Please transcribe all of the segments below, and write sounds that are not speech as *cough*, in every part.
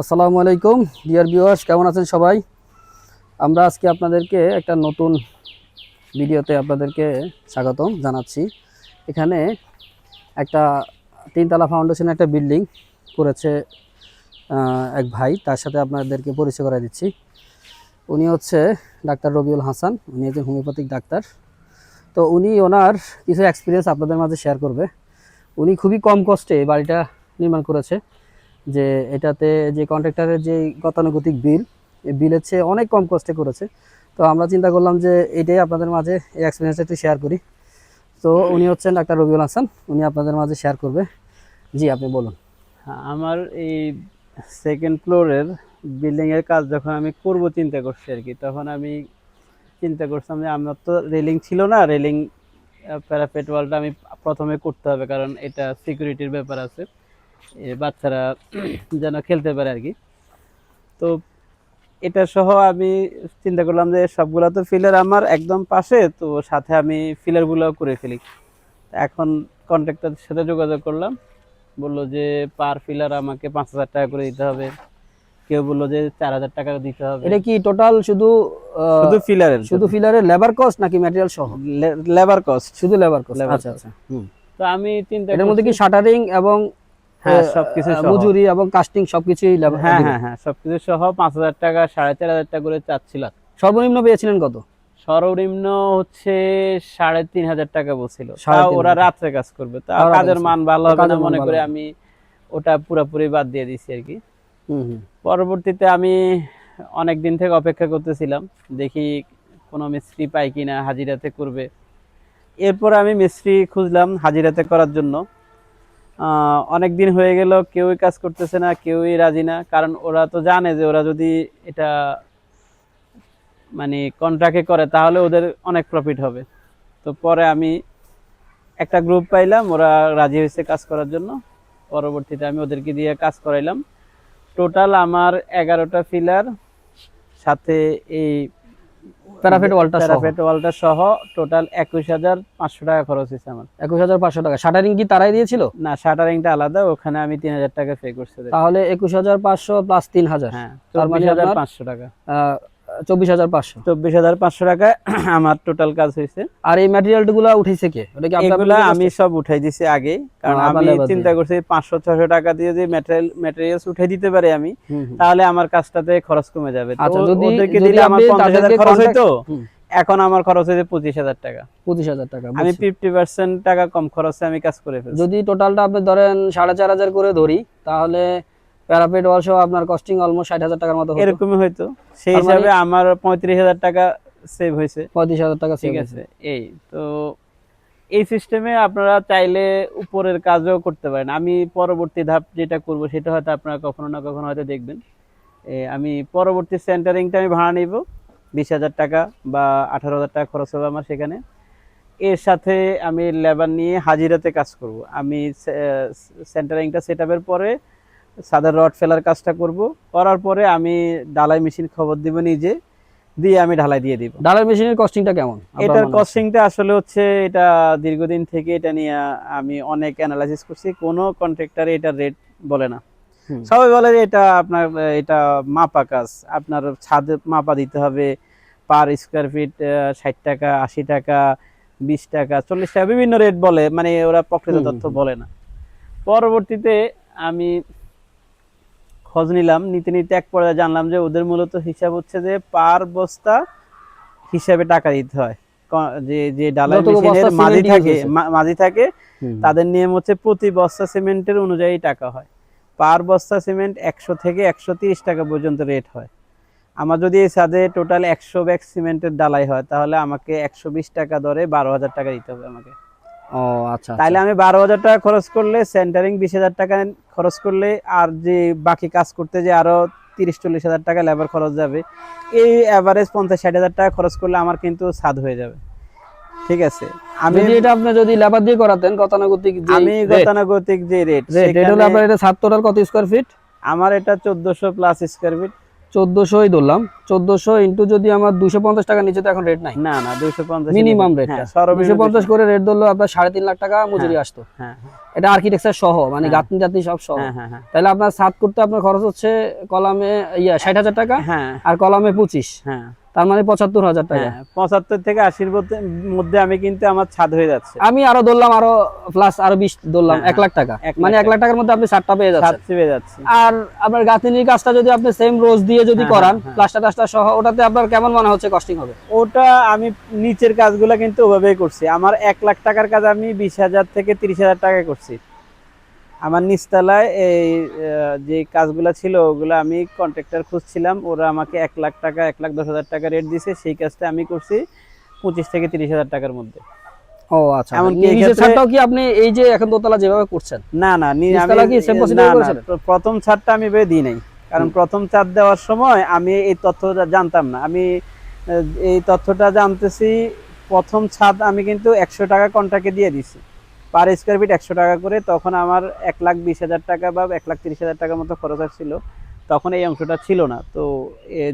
আসসালামু আলাইকুম dear viewers কেমন আছেন সবাই? আমরা আজকে আপনাদেরকে একটা নতুন ভিডিওতে আপনাদেরকে স্বাগতম জানাচ্ছি। এখানে একটা তিনতলা ফাউন্ডেশনের একটা বিল্ডিং করেছে এক ভাই। তার সাথে আপনাদেরকে পরিচয় করে দিচ্ছি। উনি হচ্ছে ডাক্তার রবিউল হাসান, উনি একজন হোমিওপ্যাথিক ডাক্তার। তো উনি ওনার কিছু এক্সপিরিয়েন্স আপনাদের মাঝে শেয়ার করবে। উনি খুবই কম কষ্টে বাড়িটা নির্মাণ করেছে। যে এটাতে যে কন্ট্রাক্টরের যে গতানুগতিক বিল এই বিলের চেয়ে অনেক কম কষ্টে করেছে। তো আমরা চিন্তা করলাম যে এটাই আপনাদের মাঝে এই এক্সপিরিয়েন্সটা একটু শেয়ার করি। তো উনি হচ্ছেন ডাক্তার রবিউল হাসান উনি আপনাদের মাঝে শেয়ার করবে। জি আপনি বলুন। হ্যাঁ, আমার এই সেকেন্ড ফ্লোরের বিল্ডিংয়ের কাজ যখন আমি করব চিন্তা করছি আর কি তখন আমি চিন্তা করছিলাম যে আমার তো রেলিং ছিল না রেলিং প্যারাপেট ওয়ালটা আমি প্রথমে করতে হবে কারণ এটা সিকিউরিটির ব্যাপার আছে। বাচ্চারা যেন খেলতে পারে আর কি। তো এটা সহ আমি চিন্তা করলাম যে সবগুলা তো ফিলার আমার একদম পাশে তো সাথে আমি ফিলারগুলোও করে ফেলি। এখন কন্ট্রাক্টরের সাথে যোগাযোগ করলাম। বলল যে পার ফিলার আমাকে পাঁচ হাজার টাকা করে দিতে হবে। কেউ বলল যে চার হাজার টাকা দিতে হবে। এটা কি টোটাল শুধু শুধু ফিলারের শুধু ফিলারের লেবার কস্ট নাকি ম্যাটেরিয়াল সহ? লেবার কস্ট শুধু লেবার কস্ট আচ্ছা আচ্ছা। তো আমি চিন্তা এটার মধ্যে কি শাটারিং এবং হ্যাঁ সবকিছু মজুরি এবং কাস্টিং সবকিছুই হ্যাঁ হ্যাঁ হ্যাঁ সবকিছু সহ পাঁচ হাজার টাকা সাড়ে চার হাজার টাকা করে চাচ্ছিলাম সর্বনিম্ন পেয়েছিলেন কত? সর্বনিম্ন হচ্ছে সাড়ে তিন হাজার টাকা বলছিল। ওরা রাত্রে কাজ করবে। তা কাজের মান ভালো হবে না মনে করে আমি ওটা পুরোপুরি বাদ দিয়ে দিছি আর কি। পরবর্তীতে আমি অনেক দিন থেকে অপেক্ষা করতেছিলাম দেখি কোনো মিস্ত্রি পাই কিনা হাজিরাতে করবে। এরপর আমি মিস্ত্রি খুঁজলাম হাজিরাতে করার জন্য। অনেক দিন হয়ে গেল, কেউই কাজ করতেছে না, কেউই রাজি না। কারণ ওরা তো জানে যে ওরা যদি এটা মানে কন্ট্রাক্টে করে, তাহলে ওদের অনেক প্রফিট হবে। তো পরে আমি একটা গ্রুপ পাইলাম, ওরা রাজি হয়েছে কাজ করার জন্য। পরবর্তীতে আমি ওদেরকে দিয়ে কাজ করাইলাম। টোটাল আমার এগারোটা ফিলার সাথে এই প্যারাফেট ওয়ালটা সহ? প্যারাফেট ওয়ালটা সহ টোটাল একুশ হাজার পাঁচশো টাকা খরচ হয়েছে আমার। একুশ হাজার পাঁচশো টাকা। শাটারিং কি তারাই দিয়েছিল? না শাটারিংটা আলাদা ওখানে আমি তিন হাজার টাকা পে করছি। তাহলে একুশ হাজার পাঁচশো প্লাস তিন হাজার। হ্যাঁ তার মানে পাঁচশো টাকা। চব্বিশ হাজার পাঁচশো। চব্বিশ হাজার পাঁচশো টাকা *clears throat* আমার টোটাল কাজ হয়েছে। আর এই ম্যাটেরিয়াল উঠেছে কে? এগুলা আমি সব উঠাই দিছি আগে কারণ আমি চিন্তা করছি পাঁচশো ছশো টাকা দিয়ে যে ম্যাটেরিয়াল ম্যাটেরিয়ালস উঠাই দিতে পারি আমি হুম, হুম। তাহলে আমার কাজটাতে খরচ কমে যাবে। আচ্ছা, ও- যদি- ওদেরকে দিলে আমার পঞ্চাশ হাজার খরচ contact- হইতো এখন আমার খরচ হয়েছে পঁচিশ হাজার টাকা। পঁচিশ হাজার টাকা আমি ফিফটি পার্সেন্ট টাকা কম খরচে আমি কাজ করে ফেলছি। যদি টোটালটা আপনি ধরেন সাড়ে চার হাজার করে ধরি তাহলে প্যারাপেট ওয়াল সহ আপনার কস্টিং অলমোস্ট ষাট হাজার টাকার মতো এরকমই হয়তো সেই মানে- হিসাবে আমার পঁয়ত্রিশ হাজার টাকা সেভ হয়েছে। পঁয়ত্রিশ হাজার টাকা ঠিক আছে এই তো এই সিস্টেমে আপনারা চাইলে উপরের কাজও করতে পারেন। আমি পরবর্তী ধাপ যেটা করব সেটা হয়তো আপনারা কখনো না কখনো হয়তো দেখবেন। আমি পরবর্তী সেন্টারিংটা আমি ভাড়া নিব। বিশ হাজার টাকা বা আঠারো হাজার টাকা খরচ হবে আমার সেখানে। এর সাথে আমি লেবার নিয়ে হাজিরাতে কাজ করব। আমি সেন্টারিংটা সেট আপের পরে সাদার রড ফেলার কাজটা করব। করার পরে আমি ডালাই মেশিন খবর দিব নিজে দিয়ে আমি ঢালাই দিয়ে দিব। ঢালাই মেশিনের কস্টিংটা কেমন? এটার? কস্টিংটা আসলে হচ্ছে এটা দীর্ঘদিন থেকে এটা নিয়ে আমি অনেক অ্যানালাইসিস করছি কোনো কন্ট্রাক্টর এটার রেট বলে না। সবাই বলে যে এটা আপনার এটা মাপা কাজ আপনার ছাদে মাপা দিতে হবে পার স্কোয়ার ফিট ষাট টাকা আশি টাকা বিশ টাকা চল্লিশ টাকা বিভিন্ন রেট বলে মানে ওরা প্রকৃত তথ্য বলে না। পরবর্তীতে আমি খোঁজ নিলাম নিতে নিতে এক পর্যায়ে জানলাম যে ওদের মূলত হিসাব হচ্ছে যে পার বস্তা হিসাবে টাকা দিতে হয়। যে যে ডালাই মেশিনের মাঝি থাকে মাঝি থাকে তাদের নিয়ম হচ্ছে প্রতি বস্তা সিমেন্টের অনুযায়ী টাকা হয়। পার বস্তা সিমেন্ট একশো থেকে একশো তিরিশ টাকা পর্যন্ত রেট হয়। আমার যদি এই ছাদে টোটাল একশো ব্যাগ সিমেন্টের ডালাই হয় তাহলে আমাকে একশো বিশ টাকা দরে বারো হাজার টাকা দিতে হবে আমাকে। ও আচ্ছা তাইলে আমি বারো হাজার টাকা খরচ করলে সেন্টারিং বিশ হাজার টাকা খরচ করলে আর যে বাকি কাজ করতে যে আরও তিরিশ চল্লিশ হাজার টাকা লেবার খরচ যাবে এই অ্যাভারেজ পঞ্চাশ ষাট হাজার টাকা খরচ করলে আমার কিন্তু সাদ হয়ে যাবে। ঠিক আছে? আমি যদি এটা আপনি যদি লেবার দিয়ে করাতেন গতানুগতিক আমি গতানুগতিক যে রেট এটা হলো আপনার এটা সাত কত স্কোয়ার ফিট আমার এটা চোদ্দশো প্লাস স্কোয়ার ফিট চোদ্দোশোই ধরলাম। চোদ্দোশো ইন্টু যদি আমার দুশো পঞ্চাশ টাকা নিচে তো এখন রেট নাই। না না দুইশো পঞ্চাশ মিনিমাম রেট হ্যাঁ, দুশো পঞ্চাশ করে রেট ধরলো আপনার সাড়ে তিন লাখ টাকা মজুরি আসতো। হ্যাঁ হ্যাঁ, এটা আর্কিটেকচার সহ মানে হ্যাঁ। গাঁথনি জাতনি সব সহ। হ্যাঁ হ্যাঁ হ্যাঁ। তাহলে আপনার সাত করতে আপনার খরচ হচ্ছে কলামে ইয়া ষাট হাজার টাকা হ্যাঁ। আর কলামে পঁচিশ। হ্যাঁ। তার মানে পঁচাত্তর হাজার টাকা। হ্যাঁ পঁচাত্তর থেকে আশির মধ্যে- আমি কিন্তু আমার ছাদ হয়ে যাচ্ছে। আমি আরও ধরলাম আরও প্লাস আরও বিশ ধরলাম হ্যাঁ, এক লাখ টাকা। মানে এক লাখ টাকার মধ্যে আপনি সাতটা পেয়ে যাচ্ছেন। চেপে যাচ্ছে। আর আপনার গাঁথনির কাজটা যদি আপনি সেম রোজ দিয়ে যদি হ্যাঁ, করান। প্লাস্টার টাস্টার সহ ওটাতে আপনার কেমন মনে হচ্ছে কস্টিং হবে? ওটা আমি নিচের কাজগুলো কিন্তু ওভাবেই করছি। আমার এক লাখ টাকার কাজ আমি বিশ হাজার থেকে তিরিশ হাজার টাকা করছি। আমার নিচতলায় এই যে কাজগুলো ছিল ওগুলো আমি কন্ট্রাক্টর খুঁজছিলাম। ওরা আমাকে এক লাখ টাকা এক লাখ দশ হাজার টাকা রেট দিছে। সেই কাজটা আমি করছি পঁচিশ থেকে তিরিশ হাজার টাকার মধ্যে। ও আচ্ছা। এমনকি নিচের এক্ষেত্রে- কি আপনি এই যে এখন দোতলা যেভাবে করছেন? না না নিচতলা কি করেছিলেন? প্রথম ছাদটা আমি দিই নাই। কারণ প্রথম দেওয়ার সময় আমি এই তথ্যটা জানতাম না। আমি এই তথ্যটা জানতেছি প্রথম ছাদ আমি কিন্তু একশো টাকা কন্ট্রাক্টে দিয়ে দিছি। পার স্কোয়ার ফিট একশো টাকা করে। তখন আমার এক লাখ বিশ হাজার টাকা বা এক লাখ তিরিশ হাজার টাকার মতো খরচ আসছিল। তখন এই অংশটা ছিল না। তো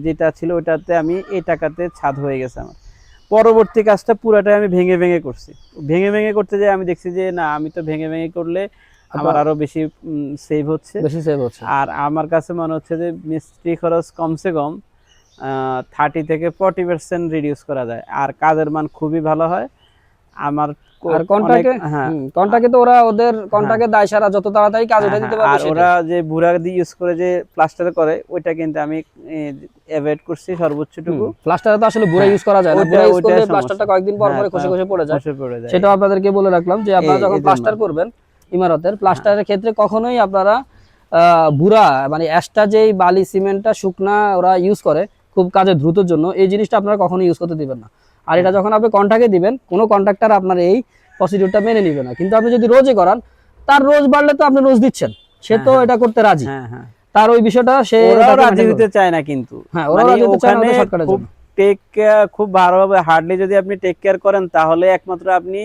যেটা ছিল ওটাতে আমি এই টাকাতে ছাদ হয়ে গেছে আমার। পরবর্তী কাজটা পুরাটাই আমি ভেঙে ভেঙে করছি। ভেঙে ভেঙে করতে যাই আমি দেখছি যে না আমি তো ভেঙে ভেঙে করলে আমার আরও বেশি সেভ হচ্ছে। বেশি সেভ হচ্ছে। আর আমার কাছে মনে হচ্ছে যে মিস্ত্রি খরচ কমসে কম থার্টি থেকে ফর্টি পার্সেন্ট রিডিউস করা যায়। আর কাজের মান খুবই ভালো হয়। আমার আর অনেক- হ্যাঁ। কন্ট্রাক্টে তো ওরা ওদের কন্ট্রাক্টে দায় সারা যত তাড়াতাড়ি কাজ উঠে দিতে হ্যাঁ, পারবে আর ওরা যে বুড়া দিয়ে ইউজ করে যে প্লাস্টার করে ওইটা কিন্তু আমি অ্যাভয়েড করছি সর্বোচ্চটুকু। প্লাস্টারে তো আসলে বুড়া হ্যাঁ, ইউজ করা যায় না। বুড়া ইউজ করলে প্লাস্টারটা কয়েকদিন পর হ্যাঁ, পরে খসে খসে পড়ে যায়। সেটাও আপনাদেরকে বলে রাখলাম যে আপনারা যখন প্লাস্টার করবেন ইমারতের প্লাস্টারের ক্ষেত্রে কখনোই আপনারা আহ, বুড়া মানে অ্যাশটা যেই বালি সিমেন্টটা শুকনা ওরা ইউজ করে খুব কাজে দ্রুতর জন্য এই জিনিসটা আপনারা কখনো ইউজ করতে দিবেন না। আর এটা যখন আপনি কন্ট্রাক্টে দিবেন কোনো কন্ট্রাক্টার আপনার এই প্রসিডিউরটা মেনে নিবে না। কিন্তু আপনি যদি রোজে করান তার রোজ বাড়লে তো আপনি রোজ দিচ্ছেন। সে তো হ্যাঁ, এটা করতে রাজি। হ্যাঁ হ্যাঁ। তার ওই বিষয়টা সে তাকে রাজি হতে চায় না কিন্তু। হ্যাঁ ওরা মানে রাজি হতে চায় না। টেক খুব ভালোভাবে হার্ডলি যদি আপনি টেক কেয়ার করেন তাহলে একমাত্র আপনি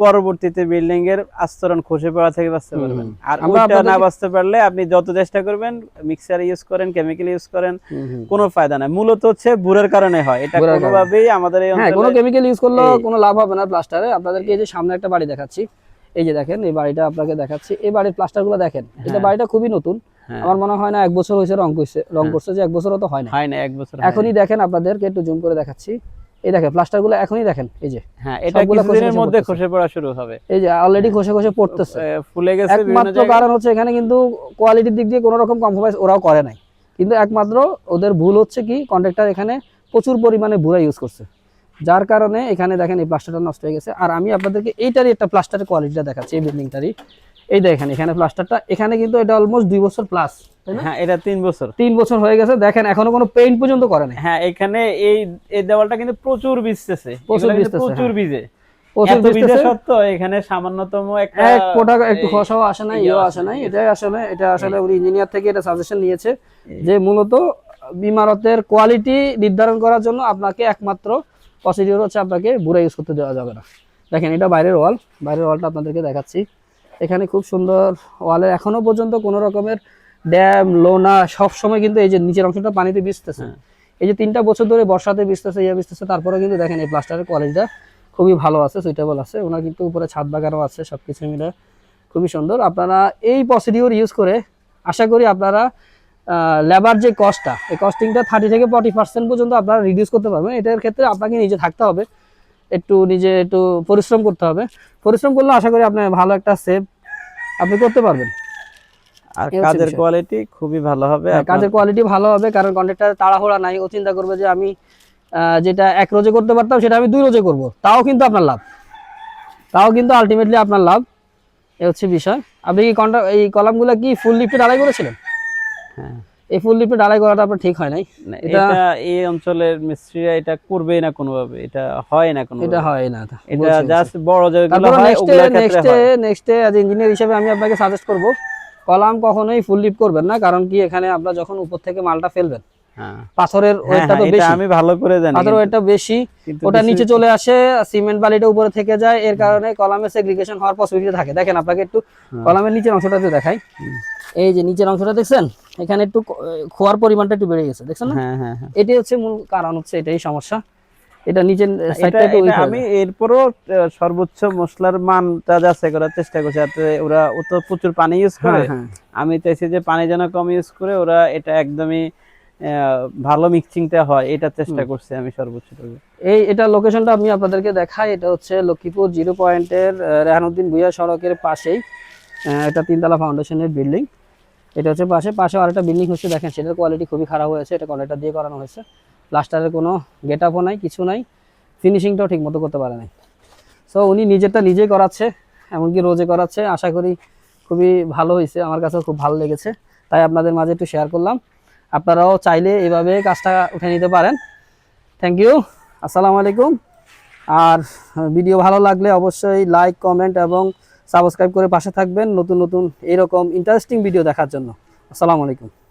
পরবর্তীতে বিল্ডিং এর আস্তরণ খসে পড়া থেকে বাঁচতে পারবেন। আর ওইটা না বাঁচতে পারলে আপনি যত চেষ্টা করবেন মিক্সার ইউজ করেন কেমিক্যাল ইউজ করেন। কোনো ফায়দা নাই। মূলত হচ্ছে বুড়ের কারণে হয়। এটা কোনোভাবেই আমাদের এই হ্যাঁ কোনো কেমিক্যাল ইউজ করলেও এই- কোনো লাভ হবে না প্লাস্টারে আপনাদেরকে এই যে সামনে একটা বাড়ি দেখাচ্ছি। এই যে দেখেন এই বাড়িটা আপনাকে দেখাচ্ছি। এই বাড়ির প্লাস্টারগুলো দেখেন। এটা হ্যাঁ। বাড়িটা খুবই নতুন। হ্যাঁ, আমার মনে হয় না এক বছর হয়েছে রং করছে রং। করছে যে এক বছরও তো হয় না হয় না এক বছর এখনই দেখেন আপনাদেরকে একটু জুম করে দেখাচ্ছি। এই দেখেন প্লাস্টারগুলো এখনই দেখেন এই যে হ্যাঁ এটা কিছুদিনের মধ্যে খসে পড়া শুরু হবে। এই যে অলরেডি খসে খসে পড়তেছে। ফুলে গেছে একমাত্র কারণ হচ্ছে এখানে কিন্তু কোয়ালিটির দিক দিয়ে কোনো রকম কম্প্রোমাইজ ওরাও করে নাই। কিন্তু একমাত্র ওদের ভুল হচ্ছে কি কন্ট্রাক্টর এখানে প্রচুর পরিমাণে ভুরা ইউজ করছে। যার কারণে এখানে দেখেন এই প্লাস্টারটা নষ্ট হয়ে গেছে। আর আমি আপনাদেরকে এইটারই একটা প্লাস্টারের কোয়ালিটিটা দেখাচ্ছি এই বিল্ডিংটারই এই দেখেন এখানে প্লাস্টারটা এখানে কিন্তু এটা অলমোস্ট দুই বছর প্লাস হ্যাঁ এটা তিন বছর। তিন বছর হয়ে গেছে দেখেন এখনও কোনো পেইন্ট পর্যন্ত করে নাই। হ্যাঁ এখানে এই এই দেওয়ালটা কিন্তু প্রচুর ভিজতেছে। প্রচুর ভিজতেছে, প্রচুর হ্যাঁ। ভিজে। এখানে সামান্যতম একটা এক ফোটা একটু খসাও আসে না ইয়ে ইয়েও আসে নাই না। এটাই আসলে এটা আসলে উনি ইঞ্জিনিয়ার থেকে এটা সাজেশন নিয়েছে যে মূলত ইমারতের কোয়ালিটি নির্ধারণ করার জন্য আপনাকে একমাত্র প্রসিডিওর হচ্ছে আপনাকে বুড়া ইউজ করতে দেওয়া যাবে না। দেখেন এটা বাইরের ওয়াল বাইরের ওয়ালটা আপনাদেরকে দেখাচ্ছি। এখানে খুব সুন্দর ওয়ালের এখনও পর্যন্ত কোনো রকমের ড্যাম লোনা সব সময় কিন্তু এই যে নিচের অংশটা পানিতে ভিজতেছে। হ্যাঁ। এই যে তিনটা বছর ধরে বর্ষাতে ভিজতেছে ইয়ে ভিজতেছে তারপরে কিন্তু দেখেন এই প্লাস্টারের কোয়ালিটিটা খুবই ভালো আছে সুইটেবল আছে। ওনার কিন্তু উপরে ছাদ বাগানও আছে সব কিছু মিলে খুবই সুন্দর। আপনারা এই প্রসিডিওর ইউজ করে আশা করি আপনারা লেবার যে কস্টটা এই কস্টিংটা থার্টি থেকে ফর্টি পার্সেন্ট পর্যন্ত আপনারা রিডিউস করতে পারবেন। এটার ক্ষেত্রে আপনাকে নিজে থাকতে হবে। একটু নিজে একটু পরিশ্রম করতে হবে। পরিশ্রম করলে আশা করি আপনার ভালো একটা সেভ আপনি করতে পারবেন। আর কাজের কোয়ালিটি খুবই ভালো হবে হ্যাঁ, কাজের কোয়ালিটি ভালো হবে কারণ কন্ট্রাক্টর তাড়াহুড়া নাই। ও চিন্তা করবে যে আমি আহ, যেটা এক রোজে করতে পারতাম সেটা আমি দুই রোজে করব। তাও কিন্তু আপনার লাভ। তাও কিন্তু আলটিমেটলি আপনার লাভ। এ হচ্ছে বিষয়। আপনি কি কন্ট্রাক্ট এই কলামগুলো কি ফুল লিফটে আড়াই করেছিলেন? হ্যাঁ। এই ফুল লিপে ডালাই করাটা আপনার ঠিক হয় নাই? এটা- এই অঞ্চলের মিস্ত্রিরা এটা করবেই না কোনোভাবে এটা হয় না কোনো এটা হয় না এটা জাস্ট বড় যেগুলো তারপরে হয় নেক্সট ওগুলোর ক্ষেত্রে নেক্সটে হয়। নেক্সটে অ্যাজ ইঞ্জিনিয়ার হিসেবে আমি আপনাকে সাজেস্ট করব কলাম কখনোই ফুল লিপ করবেন না কারণ কি এখানে আপনারা যখন উপর থেকে মালটা ফেলবেন পাথরের হ্যাঁ, ওয়েটটা তো হ্যাঁ, এটা বেশি। আমি ভালো করে জানি পাথরের ওয়েটটা বেশি। ওটা নিচে চলে আসে সিমেন্ট বালিটা উপরে থেকে যায়। এর কারণে কলামে সেগ্রিগেশন হওয়ার পসিবিলিটি থাকে। দেখেন আপনাকে একটু কলামের নিচের অংশটাতে দেখাই। এই যে নিচের অংশটা দেখছেন? এখানে একটু খোয়ার পরিমাণটা একটু বেড়ে গেছে। দেখছেন না? হ্যাঁ হ্যাঁ হ্যাঁ। এটাই হচ্ছে মূল কারণ হচ্ছে এটাই সমস্যা। এটা নিচের সাইডটা একটু হয়ে আমি এরপরও সর্বোচ্চ মশলার মানটা যাচাই করার চেষ্টা করছি। যাতে ওরা প্রচুর পানি ইউজ করে হ্যাঁ। হ্যাঁ আমি চাইছি যে পানি যেন কম ইউজ করে ওরা এটা একদমই ভালো মিক্সিংটা হয় এটা চেষ্টা করছি আমি সর্বোচ্চটুকু এই এটা লোকেশনটা আমি আপনাদেরকে দেখাই এটা হচ্ছে লক্ষ্মীপুর জিরো পয়েন্টের রেহানুদ্দিন ভুইয়া সড়কের পাশেই। এটা তিনতলা ফাউন্ডেশনের বিল্ডিং এটা হচ্ছে পাশে পাশে আরেকটা বিল্ডিং হচ্ছে দেখেন সেটার কোয়ালিটি খুবই খারাপ হয়েছে এটা কন্ট্রাক্টর দিয়ে করানো হয়েছে। প্লাস্টারের কোনো গেট আপও নাই কিছু নাই ফিনিশিংটাও ঠিক মতো করতে পারে নাই। সো উনি নিজেরটা নিজেই করাচ্ছে এমনকি রোজে করাচ্ছে আশা করি খুবই ভালো হয়েছে আমার কাছেও খুব ভালো লেগেছে। তাই আপনাদের মাঝে একটু শেয়ার করলাম। আপনারাও চাইলে এভাবে কাজটা উঠে নিতে পারেন। থ্যাংক ইউ আসসালামু আলাইকুম। আর ভিডিও ভালো লাগলে অবশ্যই লাইক কমেন্ট এবং সাবস্ক্রাইব করে পাশে থাকবেন নতুন নতুন এরকম ইন্টারেস্টিং ভিডিও দেখার জন্য। আসসালামু আলাইকুম।